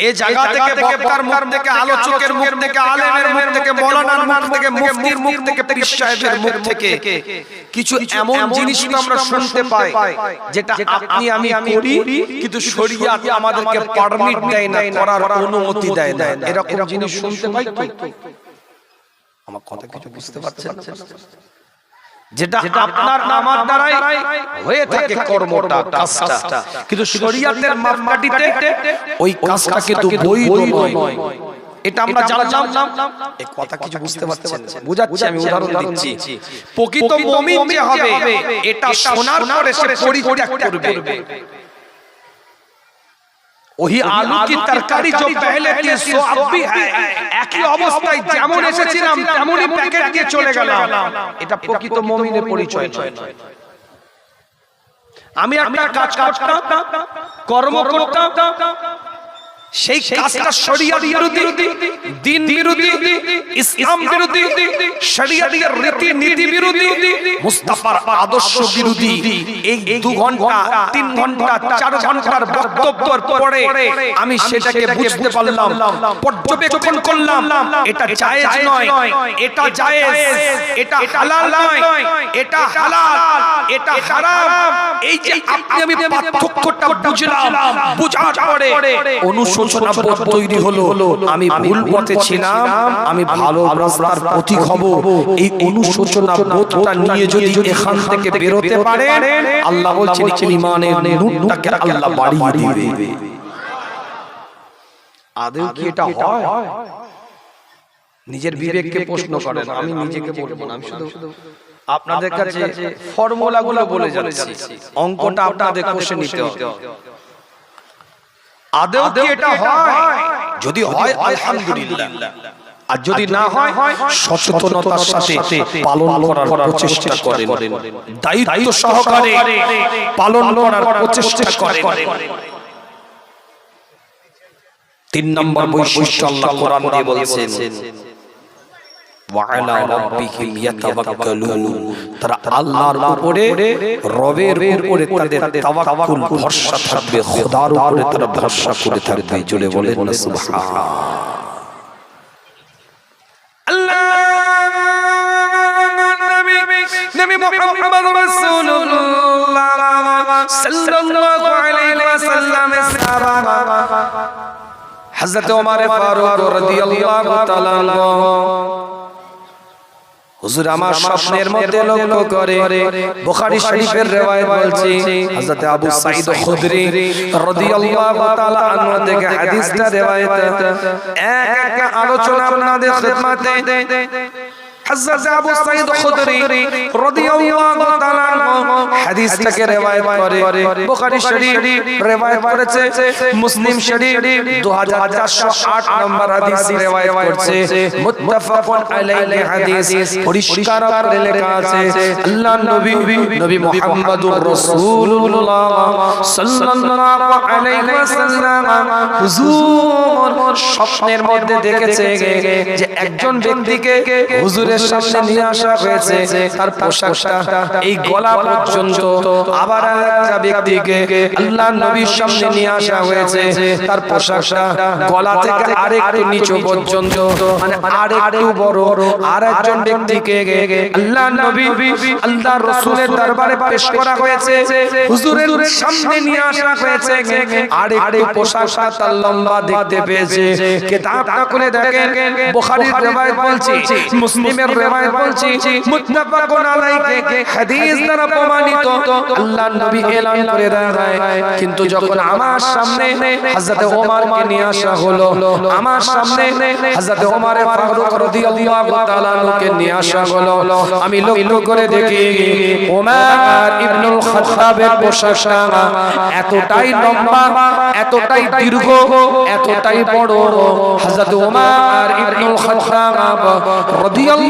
এই জায়গা থেকে বক্তার মুখ থেকে আলোচকের মুখ থেকে আলেমের মুখ থেকে মৌলানার মুখ থেকে মুফতির মুখ থেকে পীর সাহেবের মুখ থেকে কিছু এমন জিনিস আমরা শুনতে পাই যেটা আপনি আমি করি কিন্তু শরীয়ত আমাদেরকে পারমিট দেয় না করার অনুমতি দেয় না। এরকম জিনিস শুনতে পাই তো? আমার কথা কিছু বুঝতে পারছেন? যেটা আপনার আমার দ্বারাই হয়ে থাকে কর্মটা কাজটা। কিন্তু শরীয়তের মাপকাঠিতে ওই কাজটা কিন্তু বৈধ নয়। এটা আমরা জানলাম। এই কথা কিছু বুঝতে পারছেন? বুঝাচ্ছি আমি উদাহরণ দিচ্ছি। প্রকৃত মুমিন যে হবে। এটা শোনার পরে সে পরিত্যাগ করবে। वही आलू की तरकारी जो पहले थी सो अब भी है একই অবস্থায় যেমন এসেছিলাম তেমনই প্যাকেট দিয়ে চলে গেলাম এটা প্রকৃত মুমিনের পরিচয় নয় আমি একটা কাজ করতাম কর্ম করতাম সেই কাজটা শরিয়াত বিরোধী দিন বিরোধী ইসলাম বিরোধী শরিয়াতের রীতি নীতি বিরোধী মুস্তাফার আদর্শ বিরোধী এই দু ঘণ্টা তিন ঘণ্টা চার ঘণ্টার বক্তব্যের পরে আমি সেটাকে বুঝতে পারলাম পর্যবেক্ষণ করলাম এটা জায়েজ নয় এটা জায়েজ এটা হালাল নয় এটা হালাল এটা হারাম। এই যে আপনি আমি পার্থক্যটা বুঝলাম বুঝার পরে তৈরি হলো। আমি ভুল পথে ছিলাম আমি ভালো রাস্তার পথিক হব। এই অনুশোচনা বোধটা নিয়ে যদি এখান থেকে বেরোতে পারে আল্লাহ বলছেন ইমানের নূরটাকে আল্লাহ বাড়িয়ে দিবে। আদৌ কি এটা হয়? নিজের বিবেককে প্রশ্ন করেন আমি নিজেকে বলব না আমি শুধু আপনাদের কাছে ফর্মুলা গুলো বলে যাচ্ছি। অঙ্কটা আপনাদের কষে নিতে হবে। আদৌ কি এটা হয়? যদি হয় আলহামদুলিল্লাহ। আর যদি না হয় সচেতনতার সাথে পালন করার প্রচেষ্টা করেন। দায়িত্ব সহকারে পালন করার প্রচেষ্টা করেন। তিন নম্বর বৈশিষ্ট্য আল্লাহ কোরআন দিয়ে বলছেন ওয়ালা রাব্বিহিম ইয়াতাওয়াক্কালুন তারা আল্লাহর উপরে রবের উপরে তাদের তাওয়াক্কুল ভরসা থাকবে খোদার উপরে তারা ভরসা করে থাকবে জোরে বলেন সুবহান নবী মুহাম্মদ রাসূলুল্লাহ সাল্লাল্লাহু আলাইহি ওয়াসাল্লাম সাহাবা হযরত ওমর ফারুক রাদিয়াল্লাহু তাআলা হুজুর আমার স্বপ্নের মধ্যে লক্ষ্য করে বুখারী শরীফের riwayat বলছি হযরত আবু সাঈদ খুদরি রাদিয়াল্লাহু তাআলা আনহু থেকে হাদিসটা riwayat এক এক আলোচনা আপনাদের খিদমতে হযরত আবু সাঈদ খুদরি রাদিয়াল্লাহু তাআলা হাদিসটাকে riwayat করে। বুখারী শরীফ riwayat করেছে মুসলিম শরীফ 2408 নম্বর হাদিস riwayat করছে। মুত্তাফাকুন আলাইহি হাদিস পরিষ্কার করে লেখা আছে আল্লাহ নবী নবী মুহাম্মদুর রাসূলুল্লাহ সাল্লাল্লাহু আলাইহি ওয়াসাল্লাম হুজুর স্বপ্নের মধ্যে দেখেছে যে একজন ব্যক্তিকে হুজুরের সামনে নিয়ে আসা হয়েছে তার পোশাকটা এই গলা পর্যন্ত আবার একটা ব্যক্তিকে আল্লাহ নবীর সামনে নিয়ে আসা হয়েছে তার পোশাকটা গলা থেকে আরেকটু নিচু পর্যন্ত মানে আরেকটু বড় আর একজন ব্যক্তিকে আল্লাহ নবী আল্লাহ রসুলের দরবারে পেশ করা হয়েছে হুজুরের সামনে নিয়ে আসা হয়েছে আরেকটু পোশাকটা তার লম্বা দেখতে পেয়েছে কিতাবটা খুলে দেখেন বুখারীর riwayat বলছি মুসলিমের কিন্তু যখন আমার সামনে নিয়ে আসা হলো, আমার সামনে ফারুক রাদিয়াল্লাহু তাআলা কে নিয়ে আসা হলো, আমি লক্ষ্য করে দেখি ইবনুল খাত্তাবের এতটাই লম্বা, এতটাই দীর্ঘ, এতটাই বড়। হযরত ইবনুল খাত্তাব রাদিয়াল্লাহু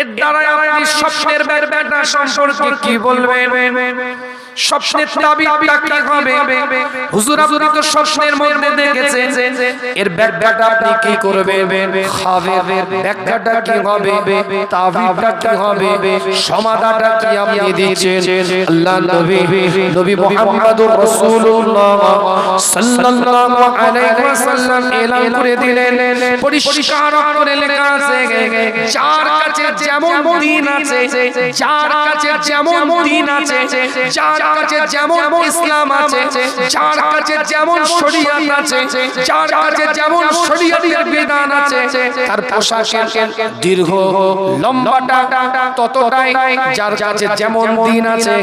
এর দ্বারা আপনি স্বপ্নের ব্যাপারটা সম্পর্কে কি বলবেন? স্বপ্নের তাবিরটা কি হবে? হুজুর আপনি তো স্বপ্নের মধ্যে দেখেছেন। এর ব্যাখ্যাটা আপনি কি করবেন? খাবে। ব্যাখ্যাটা কি হবে? তাবিরটা কি হবে? সমাধানটা কি আপনি দিচ্ছেন? আল্লাহ নবী নবী মুহাম্মদুর রাসূলুল্লাহ সাল্লাল্লাহু আলাইহি ওয়াসাল্লাম এলান করে দিলেন। পরিষ্কার করে লেখা যার কাছে যেমন দিন আছে, যার কাছে যেমন দিন আছে, যার কাছে যেমন ইসলাম আছে, যার কাছে যেমন শরীয়ত আছে, যার কাছে যেমন শরীয়তের বিধান আছে, তার পোশাকের দীর্ঘ লম্বাটা ততটাই, যার কাছে যেমন দিন আছে,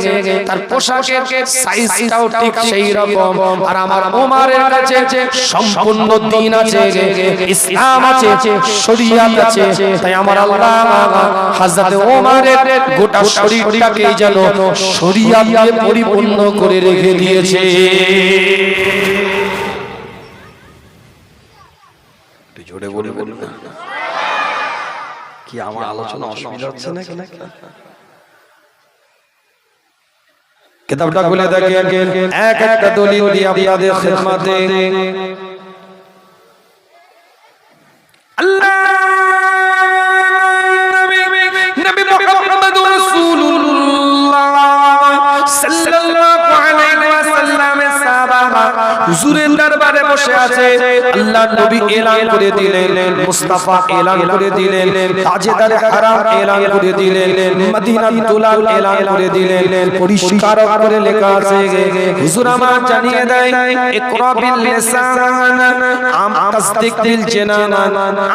তার পোশাকের সাইজটাও ঠিক সেই রকম। আর আমার ওমারের কাছে সম্পূর্ণ দিন আছে, ইসলাম আছে, শরীয়ত আছে তাই আমার আল্লাহ ওমরের গোটা শরীরটাকে যেন দিয়ে পরিপূর্ণ করে রেখে দিয়েছে। জোরে বলে বলুন কি আমার আলোচনা অসুবিধা হচ্ছে নাকি? কিতাবটা খুলে দেখেন। এক একটা দলিল দিয়ে আপনাদের খিদমতে। আল্লাহ! হুজুরের দরবারে বসে আছে। আল্লাহ নবী এলান করে দিলেন, মুস্তাফা এলান করে দিলেন, তাজেদার হারাম এলান করে দিলেন মদিনা তুলাল এলান করে দিলেন পরিষ্কার করে লেখা আছে। হুজুর আমার জানিয়ে দেয়, ইকরা বিল লিসান, আম তাসদিক বিল জানান,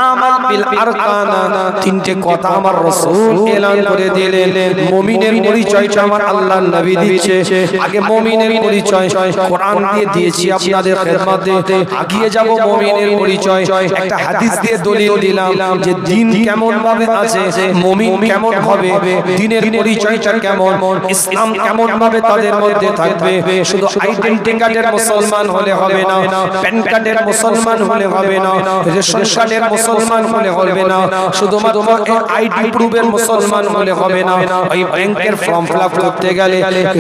আমাল বিল আরকান। তিনটে কথা আমার রাসূল এলান করে দিলেন। মুমিনের পরিচয়টা আমার আল্লাহর নবী দিচ্ছে। আগে মুমিনের পরিচয় কোরআন দিয়ে দিয়েছি আপনাদের খেদমতে আগিয়ে যাব মুমিনের পরিচয়। একটা হাদিস দিয়ে দলিল দিলাম যে দিন কেমন ভাবে আছে মুমিন কেমন হবে দিনের পরিচয়টা কেমন ইসলাম কেমন ভাবে তাদের মধ্যে থাকবে শুধু আইডেন্টি কার্ডের মুসলমান হলে হবে না প্যান কার্ডের মুসলমান হলে হবে না রেশন কার্ডের মুসলমান হলে হবে না শুধুমাত্র আইডি প্রুফের মুসলমান হলে হবে না ওই ব্যাংকের ফর্ম ফিল আপ করতে গেলে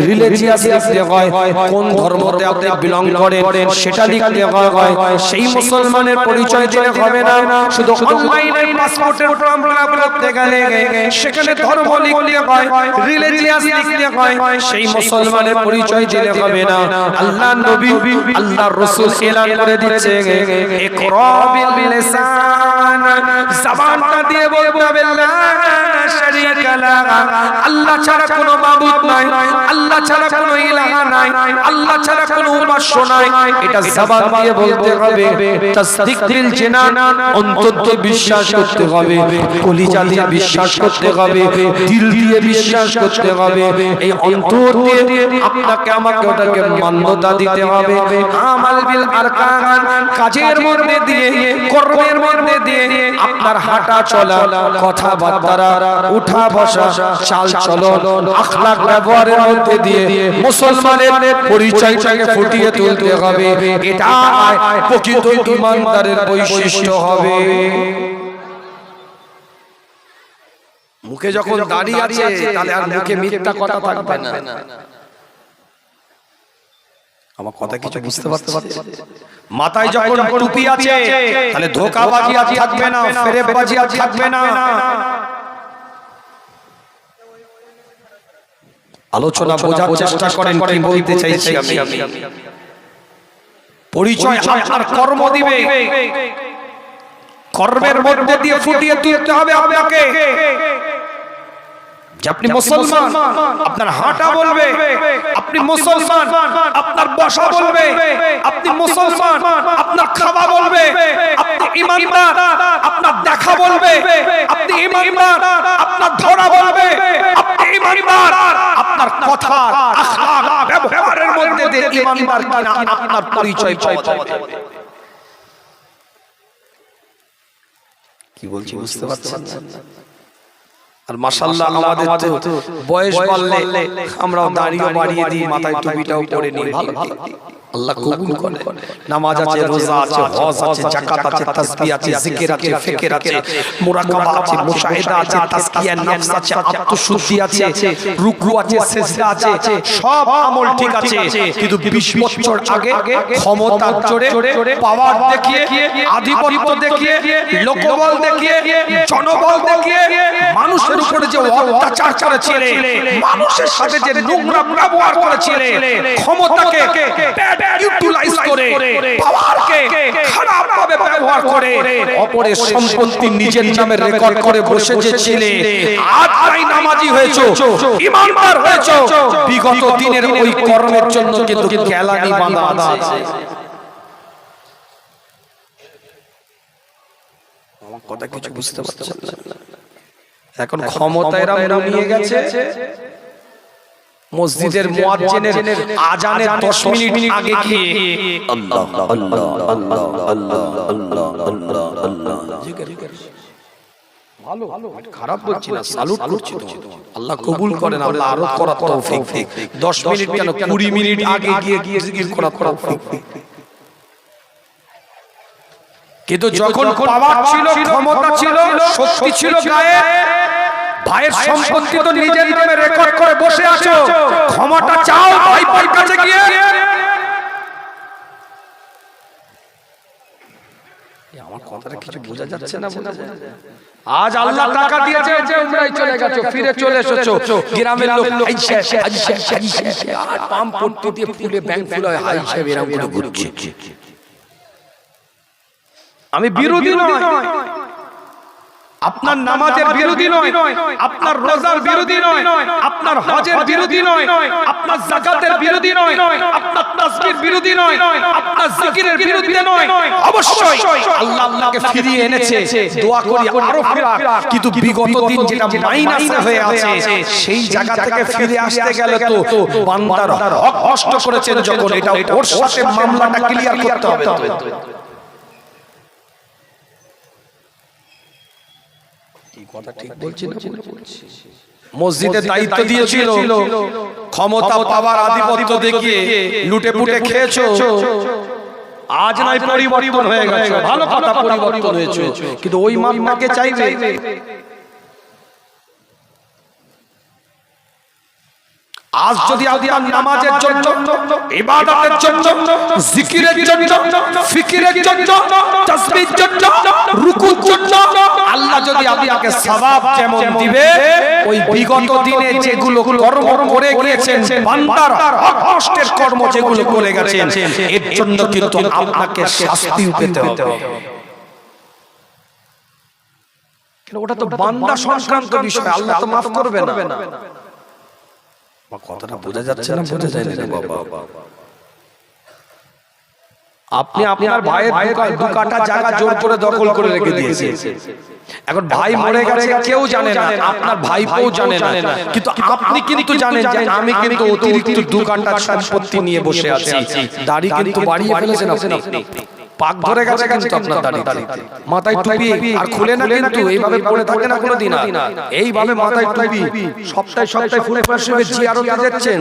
রিলিজিয়াস লিখতে হয় কোন ধর্মতে আপনি বিলং করেন সেটা লিখতে হয়। সেই মুসলমানের পরিচয় দিলে হবে না। শুধু অনলাইনে পাসপোর্টের ফর্ম ফিল করতে গেলে সেখানে ধর্ম লিখতে হয় রিলিজিয়াস লিখতে হয়। সেই মুসলমানের পরিচয় দিলে হবে না। আল্লাহ নবী, আল্লাহর রাসূল এলান করে দিচ্ছে। ইকরা বিল লিসান জবানটা দিয়ে শারীকা লা, আল্লাহ ছাড়া কোনো মাবুদ নাই। আল্লাহ ছাড়া কোনো ইলাহা নাই। আল্লাহ ছাড়া কোনো উপাস্য নাই। এটা জবান দিয়ে বলতে হবে তাসদিক দিল জানান অন্তর দিয়ে বিশ্বাস করতে হবে কলিজা দিয়ে বিশ্বাস করতে হবে দিল দিয়ে বিশ্বাস করতে হবে এই অন্তর দিয়ে আপনাকে আমাকে ওটাকে মান্যতা দিতে হবে আমাল বিল আরকান কাজের মধ্যে দিয়ে কর্মের মধ্যে দিয়ে আপনার হাঁটা চলা কথাবার্তা উঠা বসা চাল চলন আখলাক ব্যবহারের মধ্যে দিয়ে মুসলমানের পরিচয়টাকে ফুটিয়ে তুলতে হবে এটা প্রকৃত ইমানদারের বৈশিষ্ট্য হবে। মুখে যখন দাঁড়িয়ে আছে তাহলে আর মুখে মিথ্যা কথা থাকবে না। আমার কথা কিছু বুঝতে পারতে পারছে? মাথায় যখন টুপি আছে তাহলে ধোকাবাজি আর থাকবে না ফেরেববাজি আর থাকবে না। আলোচনা বোঝার চেষ্টা করেন কি বলতে চাইছি আমি? পরিচয় আপনার কর্ম দিবে। কর্মের মধ্যে দিয়ে ফুটিয়ে তুলতে হবে আপনাকে। যে আপনি মুসলমান আপনার হাঁটা বলবে আপনি মুসলমান আপনার বসা বলবে আপনি মুসলমান আপনার খাওয়া বলবে আপনি ইমানদার আপনার দেখা বলবে আপনি ইমানদার আপনার ধরা বলবে আপনি ইমানদার আপনার কথা আখলাক ব্যবহারের মধ্যে দিয়ে ইমানদার কিনা আপনার পরিচয় পাওয়া যাবে। কি বলছি বুঝতে পারছেন আর মাসাল্লাহ আমাদের তো বয়স বাড়লে আমরাও দাঁড়িয়ে বাড়িয়ে দিই মাথায় টুপিটাও পরে নিই। ভালো ভালো আল্লাহ কবুল করে নামাজ আছে রোজা আছে হজ আছে যাকাত আছে তাসবিহ আছে জিকির আছে ফিকির আছে মুরাকাবা আছে মুশাহিদা আছে তাসকিয়া নফস আছে আত্মশুদ্ধি আছে রুকু আছে সিজদা আছে সব আমল ঠিক আছে কিন্তু 20 বছর আগে ক্ষমতার জোরে পাওয়ার দেখিয়ে আধিপত্য দেখিয়ে লোকবল দেখিয়ে জনবল দেখিয়ে মানুষের উপরে যে অত্যাচার করেছিলে মানুষের সাথে যে নোংরা ব্যবহার করেছিলে ক্ষমতাকে ইউটিলাইজ করে পাওয়ারকে খারাপ ভাবে ব্যবহার করে অপরের সম্পত্তি নিজের নামে রেকর্ড করে বসে যে ছিলে আজ তাই নামাজি হয়েছো ইমানদার হয়েছো বিগত দিনের ওই কর্মের জন্য কিন্তু কেলানি বাঁধা আছে। আমার কথা কিছু বুঝতে পারছেন না। এখন ক্ষমতা এরা নিয়ে গেছে। মসজিদের মুয়াজ্জিনের আজানের 10 মিনিট আগে গিয়ে আল্লাহ আল্লাহ আল্লাহ আল্লাহ আল্লাহ আল্লাহ আল্লাহ জিকির ভালো খারাপ বলছি না সালুট করছি তো আল্লাহ কবুল করেন আল্লাহ আরও করার তৌফিক দিক 10 মিনিট কেন 20 মিনিট আগে গিয়ে গিয়ে জিকির করার তৌফিক। কিন্তু যখন পাওয়ার ছিল ক্ষমতা ছিল শক্তি ছিল গায়ে ভাইয়ের সম্পত্তি তো নিজের নামে রেকর্ড করে বসে আছো ক্ষমতা চাও কাছে গিয়ে আমার কথাটা কিছু বোঝা যাচ্ছে না বোঝা আজ আল্লাহ টাকা দিয়েছে যে চলে গেছো ফিরে চলে এসেছ গ্রামের লোক হাইছে হাইছে হাইছে আর পাম পট্টি দিয়ে ফুলে ব্যাংক ফুলে হাইছে এরকম করে ঘুরছে আমি বিরোধী নয় আপনার নামাজের বিরোধী নয় আপনার রোজার বিরোধী নয় আপনার হজের বিরোধী নয় আপনার যাকাতের বিরোধী নয় আপনার তাসবির বিরোধী নয় আপনার জিকিরের বিরোধী নয়। অবশ্যই আল্লাহ আপনাকে ফিরিয়ে এনেছে দোয়া করি আরও ফেরাক কিন্তু বিগত দিন যেটা মাইনাসে হয়ে আছে সেই জায়গা থেকে ফিরে আসতে গেলে তো বান্দার হক নষ্ট করেছেন যখন এটা ওর সাথে মামলাটা ক্লিয়ার করতে হবে। কথা ঠিক বলছি না বলছি? মসজিদের দায়িত্ব দিয়েছিল। ক্ষমতা পাওয়ার আধিপত্য দেখিয়ে লুটে পুটে খেয়েছো। আজ নাই পরিবর্তন হয়ে গেছে। ভালো কথা পরিবর্তন হয়েছে। কিন্তু ওই মামলাকে চাইবে। আজ যদি আপনার নামাজের জন্য ইবাদতের জন্য জিকিরের জন্য ফিকিরের জন্য তাসবিহের জন্য রুকুর জন্য আল্লাহ যদি আপনাকে সওয়াব যেমন দিবে ওই বিগত দিনে যেগুলো কর্ম করে গিয়েছেন বান্দার হক নষ্টের কর্ম যেগুলো করে গেছেন এর জন্য কিন্তু আপনাকে শাস্তি পেতে হবে। ওটা তো বান্দা সংক্রান্ত বিষয় আল্লাহ তো মাফ করবে না। কথাটা বোঝা যাচ্ছে না বোঝা যায় না বাবা আপনি আপনার ভাইয়ের দু- কাটা জায়গা জোর করে দখল করে রেখে দিয়েছে। এখন ভাই মরে গেছে কেউ জানে না আপনার ভাইপোও জানে না। কিন্তু আপনি কিন্তু জানেন যে আমি কিন্তু অতিরিক্ত দু কাটা সম্পত্তি নিয়ে বসে আছি। দাড়ি কিন্তু বাড়িয়ে ফেলেছেন আপনি। পাক ধরে গেছে কিন্তু আপনার দাড়ি মাথায় টুপি আর খুলে না কিন্তু এইভাবে পড়ে থাকে না কোনোদিন আর। এইভাবে মাথায় টুপি। সপ্তাহে সপ্তাহে ফুলে জিয়ারতে যাচ্ছেন।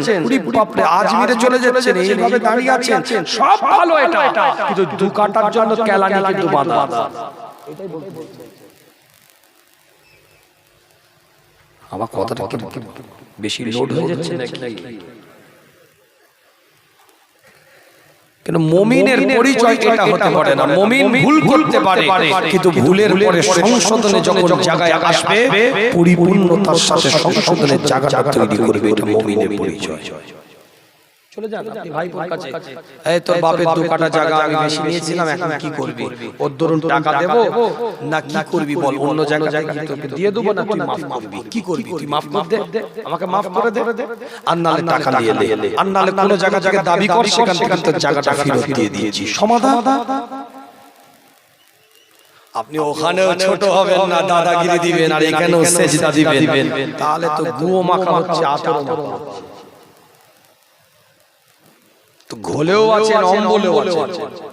বাপরে আজমিরে চলে যাচ্ছেন। এইভাবে দাঁড়িয়ে আছেন। সব ভালো এটা। কিন্তু দু কাটার জন্য কেলানি কিন্তু বাঁধা। আমার কথাটা কি বেশি লোড হয়ে যাচ্ছে নাকি? কিন্তু মমিনের পরিচয় এটা হতে পারে না। মমিন ভুল করতে পারে কিন্তু ভুলের পরে সংশোধনে যখন জায়গায় আসবে পরিপূর্ণতার সাথে সংশোধনের জায়গাটা তৈরি করবে এটা মমিনের পরিচয়। চলে যান আপনি ভাইপোর কাছে। এই তোর বাপের দু কাটা জায়গা আমি বেশি নিয়েছিলাম এখন কি করবি? ওর দরুন টাকা দেব না কি করবি বল অন্য জায়গা জায়গা তোকে দিয়ে দেবো না? তুই মাফ করবি? কি করবি? তুই মাফ করে দে আমাকে মাফ করে দে। আর নালে টাকা দিয়ে দে। আর নালে কোনো জায়গা থেকে দাবি কর সেখান থেকে তোর জায়গাটা ফেরত দিয়ে দিয়েছি। সমাধান? আপনি ওখানেও ছোট হবেন না দাদাগিরি দিবেন আর এখানেও সেজদা দিবেন। তাহলে তো গুয়ো মাখা হচ্ছে আতর মাখা হচ্ছে। তো ঘোলেও আছেন অম্বলেও আছেন।